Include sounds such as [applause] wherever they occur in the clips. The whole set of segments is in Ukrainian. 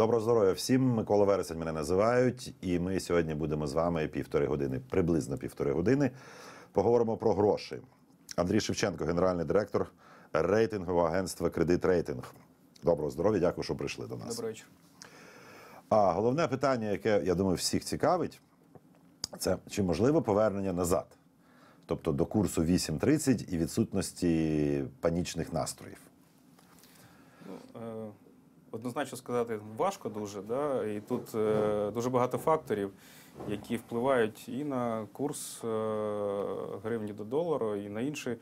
Доброго здоров'я всім. Микола Вересень мене називають, і ми сьогодні будемо з вами півтори години, приблизно півтори години. Поговоримо про гроші. Андрій Шевченко, генеральний директор рейтингового агентства Кредит Рейтинг. Доброго здоров'я, дякую, що прийшли до нас. Добрий вечір. А головне питання, яке я думаю, всіх цікавить, це чи можливо повернення назад, тобто до курсу 8.30 і відсутності панічних настроїв. Ну, е, однозначно сказати важко дуже, да? і тут е, дуже багато факторів, які впливають і на курс е, гривні до долару, і на інші,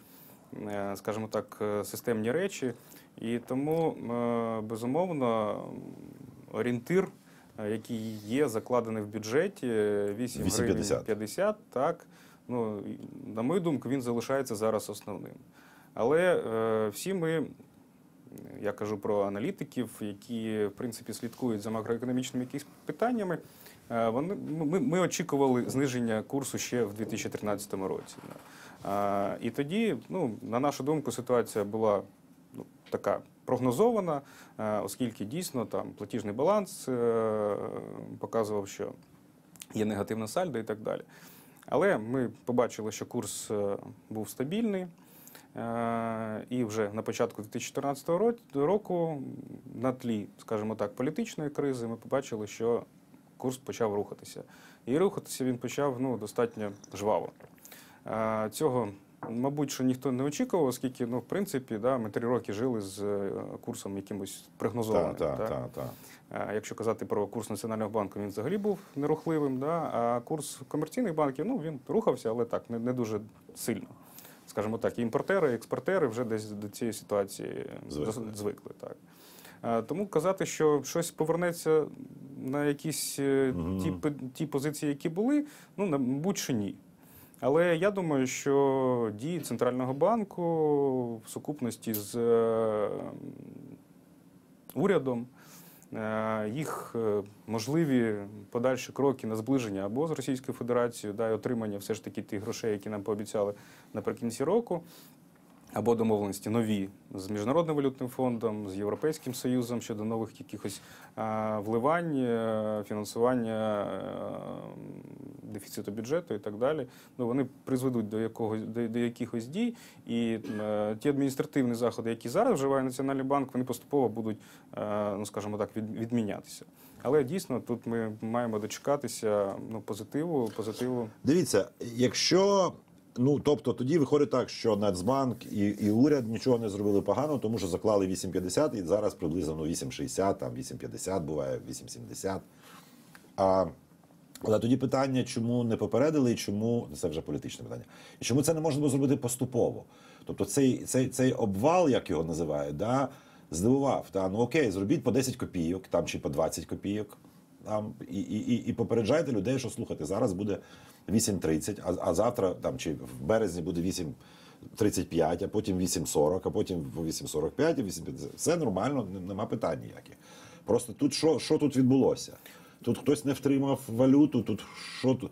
е, скажімо так, е, системні речі. І тому, е, безумовно, орієнтир, е, який є закладений в бюджеті, 8 гривень 50, так. Ну, на мою думку, він залишається зараз основним. Але е, всі ми я кажу про аналітиків, які в принципі слідкують за макроекономічними якісь питаннями. Е, Вони ми, ми очікували зниження курсу ще в 2013 році. А, І тоді, ну на нашу думку, ситуація була ну, така прогнозована, е, оскільки дійсно там платіжний баланс е, показував, що є негативна сальдо і так далі. Але ми побачили, що курс е, був стабільний. Е, І вже на початку 2014 року, на тлі, скажімо так, політичної кризи, ми побачили, що курс почав рухатися. І рухатися він почав ну, достатньо жваво. Е, Цього, мабуть, що ніхто не очікував, оскільки, ну, в принципі, да, ми три роки жили з е, курсом якимось прогнозованим. Так, так, да. так, так. А Якщо казати про курс Національного банку, він взагалі був нерухливим. Да? А курс комерційних банків ну, він рухався, але так, не, не дуже сильно. Скажімо так, і імпортери, і експортери вже десь до цієї ситуації Звикли. звикли. так. Тому казати, що щось повернеться на якісь е, ті, ті позиції, які були, ну, мабуть, що ні. Але я думаю, що дії Центрального банку в сукупності з е, урядом, е, їх е, можливі подальші кроки на зближення або з Російською Федерацією, да, і отримання все ж таки тих грошей, які нам пообіцяли наприкінці року. Або домовленості нові з міжнародним валютним фондом, з Європейським Союзом щодо нових якихось вливань, е, фінансування е, дефіциту бюджету і так далі. Ну вони призведуть до якогось до, до якихось дій, і е, ті адміністративні заходи, які зараз вживає Національний банк, вони поступово будуть, ну скажімо так, від, відмінятися. Але дійсно тут ми маємо дочекатися ну позитиву, позитиву. Дивіться, якщо. Ну, тобто тоді виходить так, що Нацбанк і, і уряд нічого не зробили погано, тому що заклали 8,50 і зараз приблизно ну, 8,60, там 8,50 буває, 8,70. А, але тоді питання, чому не попередили і чому ну, це вже політичне питання. І чому це не можна було зробити поступово? Тобто цей, цей, цей обвал, як його називають, да, здивував. Та, ну окей, зробіть по 10 копійок там, чи по 20 копійок. Там, і, і, і, попереджайте людей, що слухайте, зараз буде 8.30, а, а завтра там, чи в березні буде 8.35, а потім 8.40, а потім 8.45, а 8.50. Все нормально, нема питань ніяких. Просто тут що, що тут відбулося? Тут хтось не втримав валюту, тут що тут.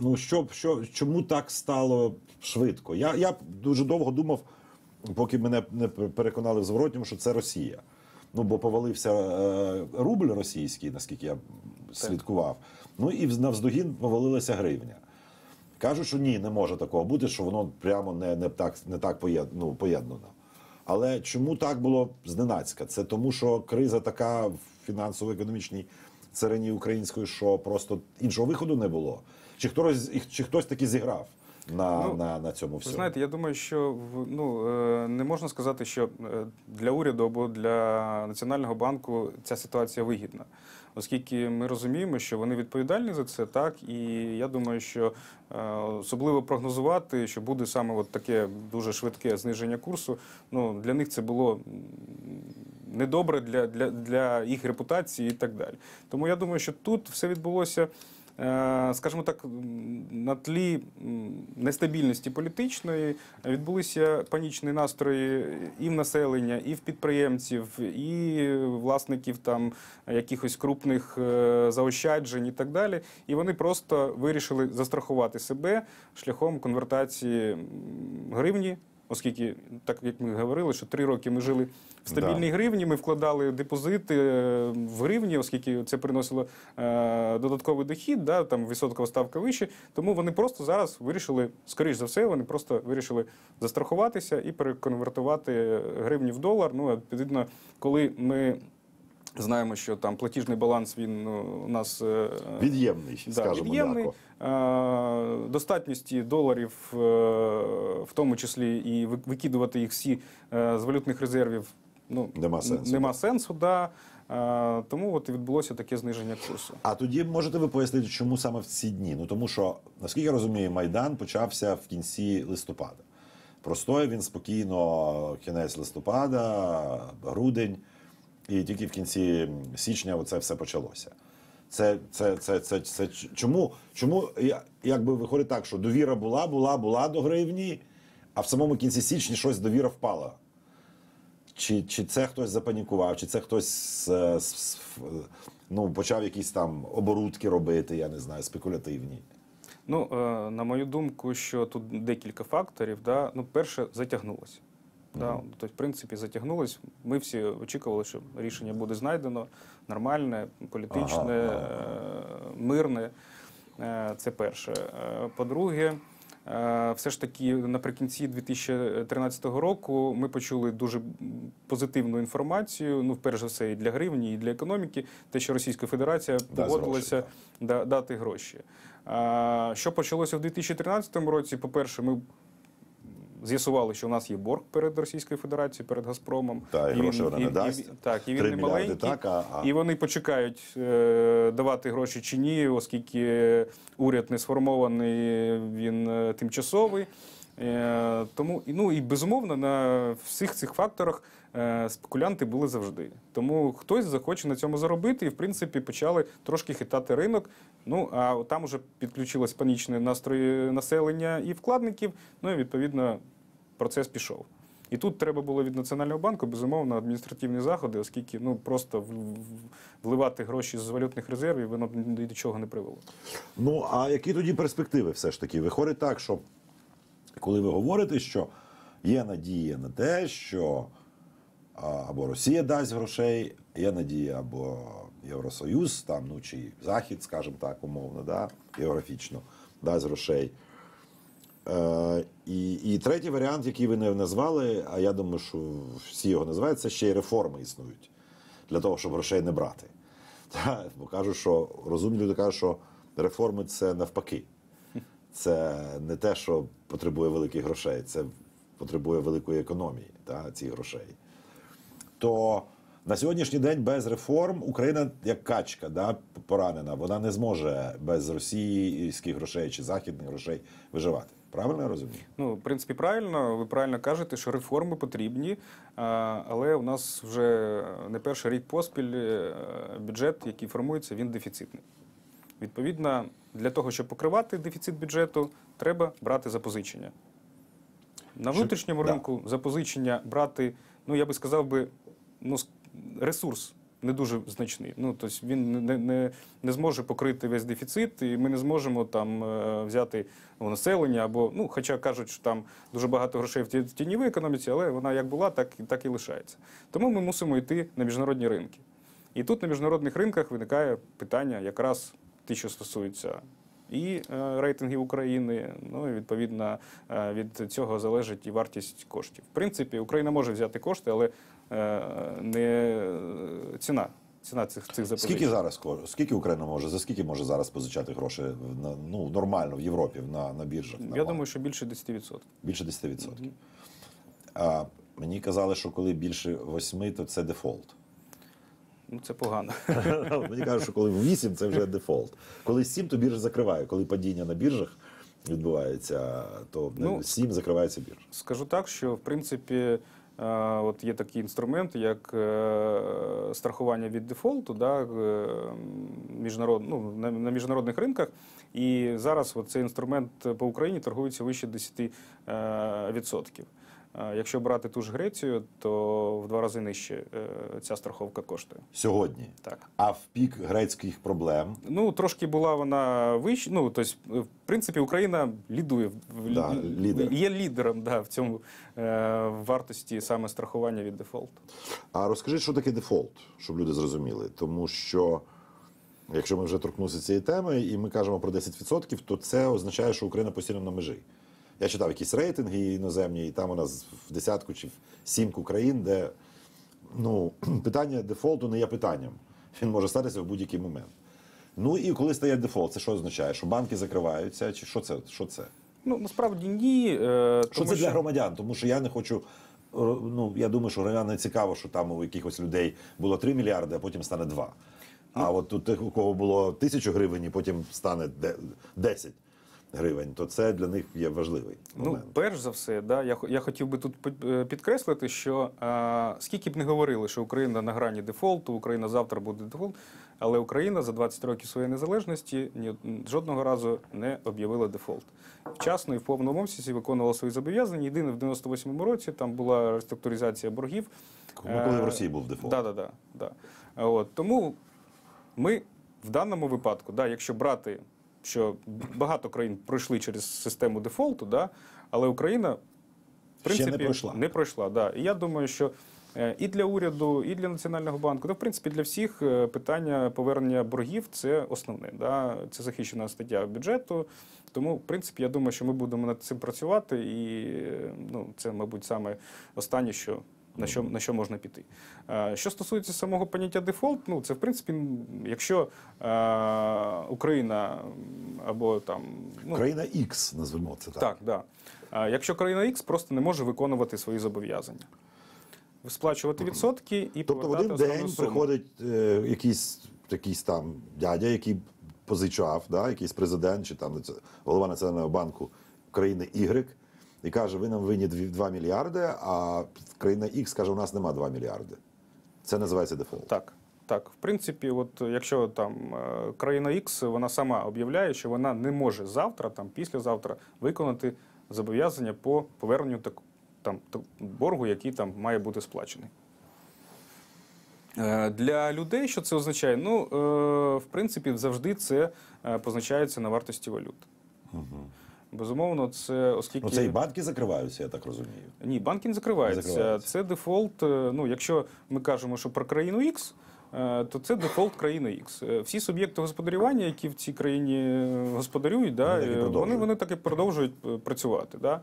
Ну, що, що, чому так стало швидко? Я, я дуже довго думав, поки мене не переконали в зворотньому, що це Росія. Ну, бо повалився е, рубль російський, наскільки я слідкував. Ну і вз- навздогін повалилася гривня. Кажуть, що ні, не може такого бути, що воно прямо не, не так, не так ну, поєднано. Але чому так було зненацька? Це тому, що криза така в фінансово-економічній царині української, що просто іншого виходу не було. Чи хтось, чи хтось таки зіграв на, Ну, на, на цьому всьому? знаєте, я думаю, що ну, е, не можна сказати, що е, для уряду або для Національного банку ця ситуація вигідна, оскільки ми розуміємо, що вони відповідальні за це, так і я думаю, що е, особливо прогнозувати, що буде саме от таке дуже швидке зниження курсу. Ну для них це було недобре для, для, для їх репутації і так далі. Тому я думаю, що тут все відбулося. Е, Скажімо так, на тлі нестабільності політичної відбулися панічні настрої і в населення, і в підприємців, і власників там якихось крупних е, заощаджень і так далі. І вони просто вирішили застрахувати себе шляхом конвертації гривні Оскільки, так як ми говорили, що три роки ми жили в стабільній гривні, ми вкладали депозити е, в гривні, оскільки це приносило е, додатковий дохід, да, там відсоткова ставка вище. Тому вони просто зараз вирішили, скоріш за все, вони просто вирішили застрахуватися і переконвертувати гривні в долар. Ну, відповідно, коли ми знаємо, що там платіжний баланс він ну, у нас е, Від'ємний, Да, скажімо від'ємний. Е, Достатності доларів, е, в тому числі і викидувати їх всі з валютних резервів. Ну, Нема сенсу. Нема сенсу, да. Тому от і відбулося таке зниження курсу. А тоді можете ви пояснити, чому саме в ці дні? Ну тому що, наскільки я розумію, Майдан почався в кінці листопада. Простоє він спокійно кінець листопада, грудень, і тільки в кінці січня оце все почалося. Це, це, це, це, це, ч- чому, чому якби виходить так, що довіра була, була, була до гривні, а в самому кінці січня щось довіра впала. Чи, чи це хтось запанікував, чи це хтось е, ну, почав якісь там оборудки робити, я не знаю, спекулятивні. Ну, е, на мою думку, що тут декілька факторів. Да? Ну, перше, затягнулося. Да? Тобто, в принципі, затягнулось. Ми всі очікували, що рішення буде знайдено нормальне, політичне, Ага, е, мирне. Е, Це перше. Е, По-друге, все ж таки наприкінці 2013 року ми почули дуже позитивну інформацію. Ну, перш за все, і для гривні, і для економіки, те, що Російська Федерація погодилася да- дати гроші. Що почалося в 2013 році? По-перше, ми з'ясували, що у нас є борг перед Російською Федерацією, перед Газпромом. Та, і він- гроші вона не і- дасть. і- Так, і він не маленький. так, а, а І вони почекають е, давати гроші чи ні, оскільки уряд не сформований, він е, тимчасовий. Е, тому і- ну і безумовно на всіх цих факторах е, спекулянти були завжди. Тому хтось захоче на цьому заробити, і в принципі почали трошки хитати ринок. Ну а там уже підключилось панічне настрої населення і вкладників. Ну і відповідно процес пішов. І тут треба було від Національного банку, безумовно, адміністративні заходи, оскільки ну просто вливати гроші з валютних резервів, воно ні до чого не привело. Ну, а які тоді перспективи все ж таки? Виходить так, що коли ви говорите, що є надія на те, що або Росія дасть грошей, є надія або Євросоюз, там, ну чи Захід, скажімо так, умовно, да, географічно, дасть грошей. Е, і, і третій варіант, який ви не назвали, а я думаю, що всі його називають, це ще й реформи існують для того, щоб грошей не брати. Та, бо кажуть, що розумні люди кажуть, що реформи це навпаки. Це не те, що потребує великих грошей, це потребує великої економії та, цих грошей. То на сьогоднішній день без реформ Україна як качка да, поранена, вона не зможе без російських грошей чи західних грошей виживати. Правильно я розумію? Ну, в принципі, правильно, ви правильно кажете, що реформи потрібні, але у нас вже не перший рік поспіль е, бюджет, який формується, він дефіцитний. Відповідно, для того, щоб покривати дефіцит бюджету, треба брати запозичення. На внутрішньому ринку запозичення брати, ну я би сказав би, ну, ресурс не дуже значний. Ну, тобто він не, не, не зможе покрити весь дефіцит, і ми не зможемо там е, взяти населення або, ну, хоча кажуть, що там дуже багато грошей в ті- в тіньовій економіці, але вона як була, так, так і лишається. Тому ми мусимо йти на міжнародні ринки. І тут на міжнародних ринках виникає питання якраз ті, що стосуються і е, рейтингів України. Ну і відповідно е, від цього залежить і вартість коштів. В принципі, Україна може взяти кошти, але не е, ціна. Ціна цих цих запозичень. Скільки зараз скільки Україна може? За скільки може зараз позичати гроші на, ну, нормально в Європі на, на біржах? Я думаю, що більше 10%. Більше 10%. А мені казали, що коли більше 8, то це дефолт. Ну це погано. [laughs] Мені кажуть, що коли 8, це вже дефолт. Коли 7, то біржа закриває. Коли падіння на біржах відбувається, то Ну, 7 закривається біржа. Скажу так, що в принципі е, от є такий інструмент, як е, страхування від дефолту, да, е, міжнарод, ну, на, на міжнародних ринках. І зараз от цей інструмент по Україні торгується вище 10%. Е, Якщо брати ту ж Грецію, то в два рази нижче е, ця страховка коштує. Сьогодні. Так. А в пік грецьких проблем Ну, трошки була вона вища. Ну, тобто, в принципі, Україна лідує Да, лідер. є лідером да, в цьому е, вартості саме страхування від дефолту. А розкажи, що таке дефолт, щоб люди зрозуміли. Тому що, якщо ми вже торкнулися цієї теми, і ми кажемо про 10%, то це означає, що Україна постійно на межі. Я читав якісь рейтинги іноземні, і там у нас в десятку чи в сімку країн, де ну, [clears throat] питання дефолту не є питанням. Він може статися в будь-який момент. Ну і коли стає дефолт, це що означає? Що банки закриваються? Чи що це? Що це? Ну, насправді ні. Е, Що тому це для громадян? Тому що я не хочу. Ну я думаю, що громадян не цікаво, що там у якихось людей було 3 мільярди, а потім стане 2. А от у тих, у кого було тисячу гривень, і потім стане 10 гривень, то це для них є важливий Ну, момент. перш за все, да, я, я хотів би тут е, підкреслити, що а, скільки б не говорили, що Україна на грані дефолту, Україна завтра буде дефолт, але Україна за 20 років своєї незалежності ні, жодного разу не об'явила дефолт. Вчасно і в повному обсязі виконувала свої зобов'язання. Єдине в 98-му році там була реструктуризація боргів. Ну, коли в Е, Росії був дефолт. Да, да, да, да. От, тому ми в даному випадку, да, якщо брати, що багато країн пройшли через систему дефолту, да, але Україна в Ще принципі не пройшла. Не пройшла да. І я думаю, що е, і для уряду, і для Національного банку, та в принципі для всіх е, питання повернення боргів це основне. Да. Це захищена стаття бюджету. Тому, в принципі, я думаю, що ми будемо над цим працювати, і е, ну, це, мабуть, саме останнє, що на що, на що можна піти. Е, Що стосується самого поняття дефолт, ну це в принципі, якщо е, Україна або там ну, Країна X, назвемо це так. так, да. Якщо країна X просто не може виконувати свої зобов'язання, сплачувати відсотки і Тобто в повертати один день суму. приходить е, якийсь, якийсь там дядя, який позичав, да, якийсь президент чи там голова Національного банку країни Y, і каже, ви нам винні 2 мільярди, а країна X каже, у нас нема 2 мільярди. Це називається дефолт. Так. Так, в принципі, от якщо там е, країна X, вона сама об'являє, що вона не може завтра, там післязавтра виконати зобов'язання по поверненню так, там боргу, який там має бути сплачений. Е, Для людей, що це означає? Ну, е, в принципі, завжди це позначається на вартості валют. Безумовно, це оскільки Ну це і банки закриваються, я так розумію. ні, банки не Не закриваються. закриваються. Це дефолт. е, Ну, якщо ми кажемо, що про країну X, е, то це дефолт країни X. Е, Всі суб'єкти господарювання, які в цій країні господарюють, да, Вони так і вони, так і продовжують працювати. Да.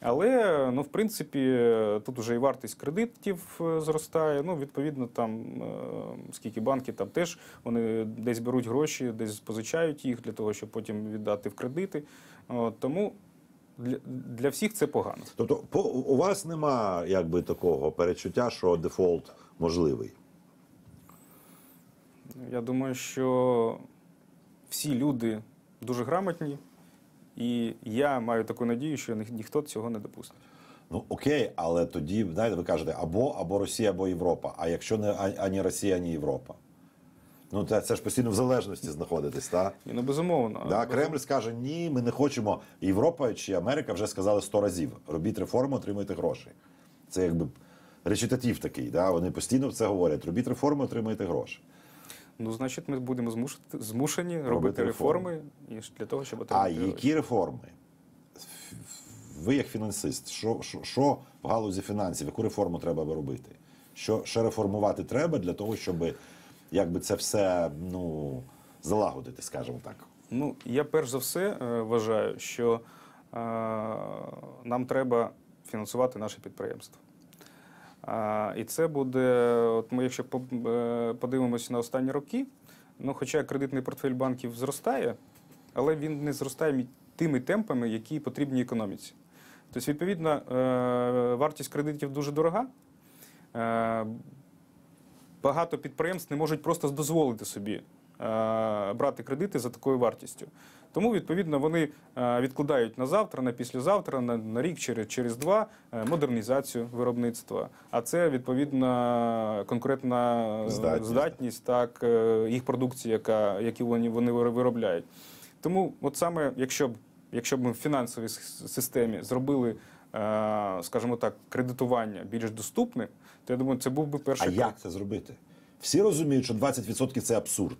Але ну, в принципі, тут вже і вартість кредитів е, зростає. Ну, відповідно, там е, скільки банки там теж вони десь беруть гроші, десь позичають їх для того, щоб потім віддати в кредити. От, тому для, для всіх це погано. Тобто, по, у вас нема якби такого перечуття, що дефолт можливий. Я думаю, що всі люди дуже грамотні, і я маю таку надію, що ні- ніхто цього не допустить. Ну окей, але тоді, знаєте, ви кажете, або, або Росія, або Європа. А якщо не а- ані Росія, ані Європа. Ну, це, це ж постійно в залежності знаходитись, так? Ну безумовно. Да, Кремль скаже, ні, ми не хочемо. Європа чи Америка вже сказали сто разів: робіть реформу, отримуйте гроші. Це якби речитатив такий. Да? Вони постійно це говорять: робіть реформу, отримуйте гроші. Ну, значить, ми будемо змушити, змушені робити, реформи. реформи і для того, щоб А отримати. гроші. які реформи? Ви як фінансист, що, що, що в галузі фінансів, яку реформу треба би робити? Що ще реформувати треба для того, щоб якби це все ну, залагодити, скажімо так. Ну, я перш за все е, вважаю, що е, нам треба фінансувати наше підприємство. А, і це буде, от ми, якщо е, подивимося на останні роки, ну, хоча кредитний портфель банків зростає, але він не зростає тими темпами, які потрібні економіці. Тобто, відповідно, е, вартість кредитів дуже дорога. Е, багато підприємств не можуть просто дозволити собі брати кредити за такою вартістю. Тому, відповідно, вони е, відкладають на завтра, на післязавтра, на, на рік, через, через два е, модернізацію виробництва. А це відповідно конкурентна е, Здатність. здатність, так, е, їх продукції, яка, які вони, вони виробляють. Тому, от саме, якщо б, якщо б ми в фінансовій системі зробили е, скажімо так, кредитування більш доступним, то я думаю, це був би А крок. як це зробити? Всі розуміють, що 20% це абсурд,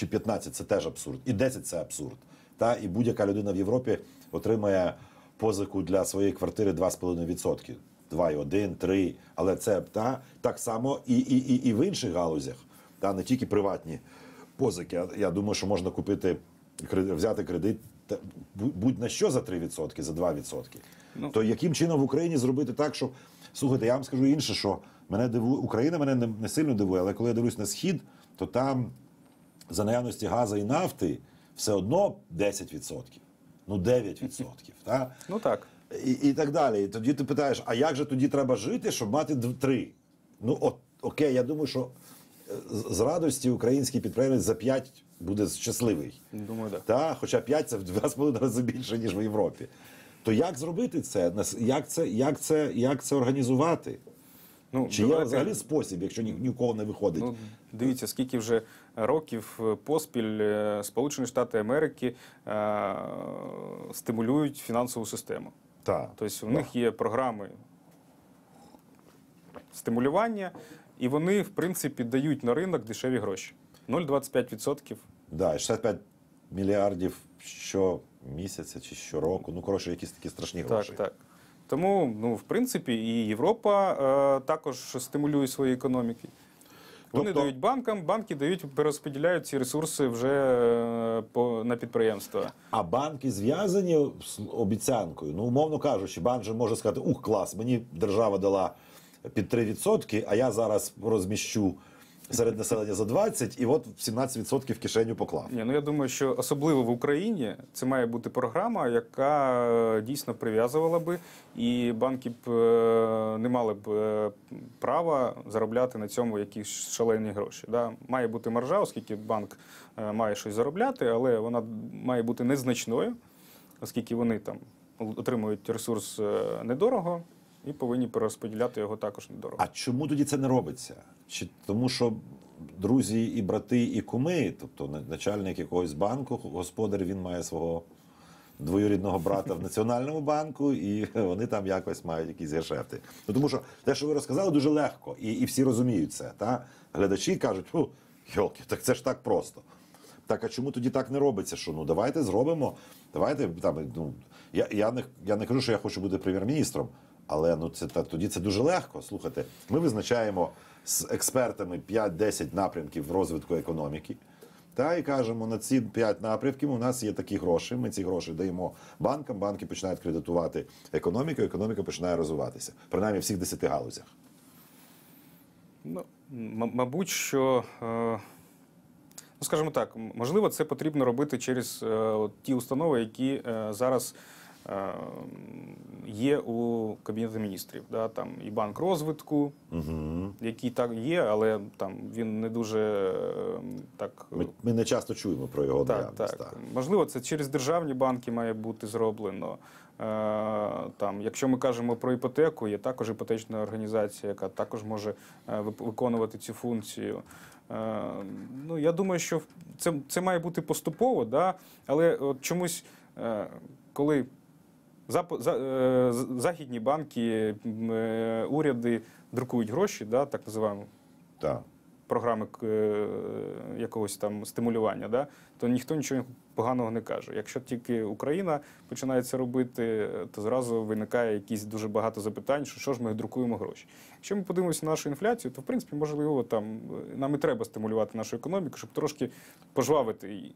чи 15% це теж абсурд, і 10% це абсурд. Та? І будь-яка людина в Європі отримає позику для своєї квартири 2,5%. 2,1, 3, але це та, так само і, і, і, і в інших галузях, та, не тільки приватні позики. Я, я думаю, що можна купити, взяти кредит та, будь-на що за 3%, за 2%. Ну. То яким чином в Україні зробити так, щоб слухайте, я вам скажу інше, що мене дивує, Україна мене не, не сильно дивує, але коли я дивлюсь на схід, то там за наявності газу і нафти все одно 10%, ну 9%. Та? Ну так. І, і так далі. І тоді ти питаєш, а як же тоді треба жити, щоб мати дв- три? Ну, от, окей, я думаю, що е, з- радості український підприємець за 5 буде щасливий. Думаю, так. Та, хоча 5 це в 2,5 рази більше, ніж в Європі. То як зробити це? Як це, як це, як це організувати? Ну, Чи є взагалі спосіб, якщо ні, ні у кого не виходить? Ну, дивіться, скільки вже років е, поспіль е, Сполучені Штати Америки е, стимулюють фінансову систему. Так. Тобто в них є програми стимулювання, і вони, в принципі, дають на ринок дешеві гроші. 0,25%. Да, 65 мільярдів щомісяця чи щороку. Ну, коротше, якісь такі страшні Так, гроші. так. Тому, ну, в принципі, і Європа е, також стимулює свої економіки. Вони Тобто- дають банкам, банки дають, перерозподіляють ці ресурси вже е, по, на підприємства. А банки зв'язані з обіцянкою. Ну, умовно кажучи, банк же може сказати: ух, клас, мені держава дала під 3%, а я зараз розміщу серед населення за 20%, і от 17% в кишеню поклав. Ні, ну я думаю, що особливо в Україні це має бути програма, яка е, дійсно прив'язувала би, і банки б е, не мали б е, права заробляти на цьому якісь шалені гроші. Да? Має бути маржа, оскільки банк має щось заробляти, але вона має бути незначною, оскільки вони там отримують ресурс недорого і повинні перерозподіляти його також недорого. А чому тоді це не робиться? Чи тому, що друзі і брати, і куми, тобто начальник якогось банку, господар, він має свого двоюрідного брата в Національному банку, і вони там якось мають якісь гешефти. Ну тому що те, що ви розказали, дуже легко, і, і всі розуміють це. Та? Глядачі кажуть, фу, йолки, так це ж так просто. Так, а чому тоді так не робиться? Що ну давайте зробимо. Давайте там. Ну я, я не я не кажу, що я хочу бути прем'єр-міністром, але ну це та тоді це дуже легко. Слухайте, ми визначаємо з експертами 5-10 напрямків розвитку економіки. Та і кажемо, на ці 5 напрямків у нас є такі гроші. Ми ці гроші даємо банкам, банки починають кредитувати економіку, економіка починає розвиватися, принаймні в всіх 10 галузях. Ну, мабуть, що, е, ну, скажімо так, можливо, це потрібно робити через е, ті установи, які е, зараз є у Кабінеті міністрів. Да? Там і банк розвитку, Угу. який так є, але там він не дуже е, так. Ми, ми не часто чуємо про його Так, наявність. так. Можливо, це через державні банки має бути зроблено. Е, Там, якщо ми кажемо про іпотеку, є також іпотечна організація, яка також може е, виконувати цю функцію. Е, Ну, я думаю, що це, це має бути поступово, да? але от чомусь, е, коли е, західні банки, е, уряди друкують гроші, да, так називаємо так. програми е, якогось там стимулювання, да, то ніхто нічого поганого не каже. Якщо тільки Україна починає це робити, то зразу виникає якісь дуже багато запитань, що, що ж ми друкуємо гроші. Якщо ми подивимося на нашу інфляцію, то в принципі можливо там е, нам і треба стимулювати нашу економіку, щоб трошки пожвавити її.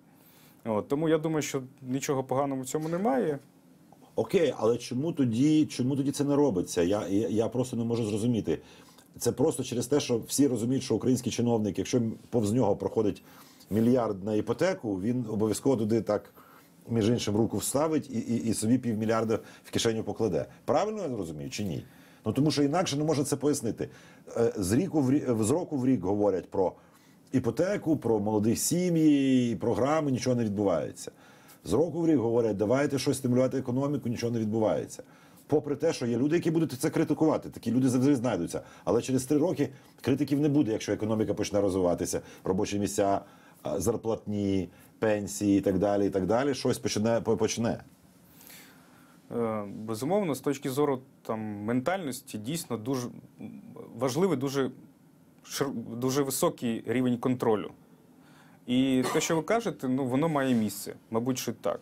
От, тому я думаю, що нічого поганого в цьому немає. Окей, але чому тоді, чому тоді це не робиться? Я, я, я просто не можу зрозуміти. Це просто через те, що всі розуміють, що український чиновник, якщо повз нього проходить мільярд на іпотеку, він обов'язково туди так, між іншим, руку вставить і, і, і собі півмільярда в кишеню покладе. Правильно я розумію чи ні? Ну тому що інакше не можна це пояснити. Е, З ріку в з року в рік говорять про іпотеку, про молодих сім'ї, програми, нічого не відбувається. З року в рік говорять, давайте щось стимулювати економіку, нічого не відбувається. Попри те, що є люди, які будуть це критикувати, такі люди завжди знайдуться. Але через три роки критиків не буде, якщо економіка почне розвиватися, робочі місця, зарплатні, пенсії і так далі. І так далі, щось почне почне. Е, Безумовно, з точки зору там, ментальності, дійсно дуже важливий, дуже, дуже високий рівень контролю. І те, що ви кажете, ну, воно має місце, мабуть, що так.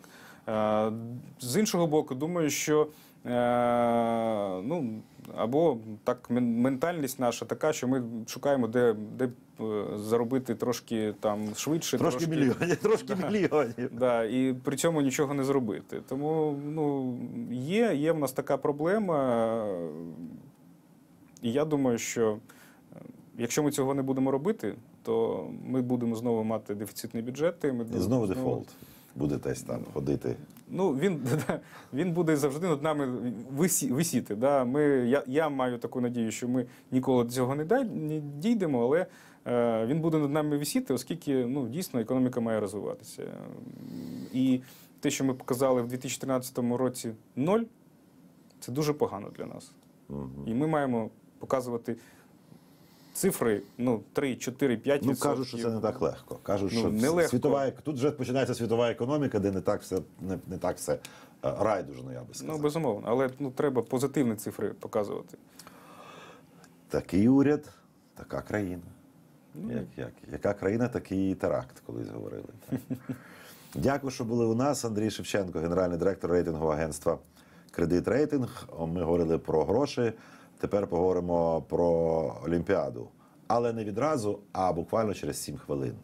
Е, З іншого боку, думаю, що е, ну, або так ментальність наша така, що ми шукаємо, де, де е, заробити трошки там швидше, Трошки мільйонів, [laughs] трошки мільйонів. Да, і при цьому нічого не зробити. Тому ну, є, є в нас така проблема. І я думаю, що якщо ми цього не будемо робити, то ми будемо знову мати дефіцитні бюджети. Ми І знову дефолт. Буде десь там ходити. Ну, він, [laughs] він буде завжди над нами висі, висіти. Да? Ми, я, я маю таку надію, що ми ніколи до цього не, дай, не дійдемо, але е, він буде над нами висіти, оскільки ну, дійсно економіка має розвиватися. І те, що ми показали в 2013 році ноль, це дуже погано для нас. Мгм. І ми маємо показувати цифри ну, 3, 4, 5 Ну кажуть, що це не так легко. Кажуть, Ну, що не легко. світова тут вже починається світова економіка, де не так все не, не так все е, райдужно, я би сказав. Ну, безумовно, але ну, треба позитивні цифри показувати. Такий уряд, така країна. Ну, Як, як, яка країна, такий теракт, колись говорили. Так. [laughs] Дякую, що були у нас. Андрій Шевченко, генеральний директор рейтингового агентства Кредит Рейтинг. Ми говорили про гроші. Тепер поговоримо про Олімпіаду, але не відразу, а буквально через 7 хвилин.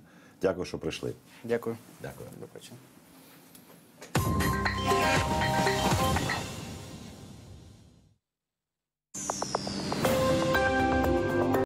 Дякую, що прийшли. Дякую. Дякую. До побачення.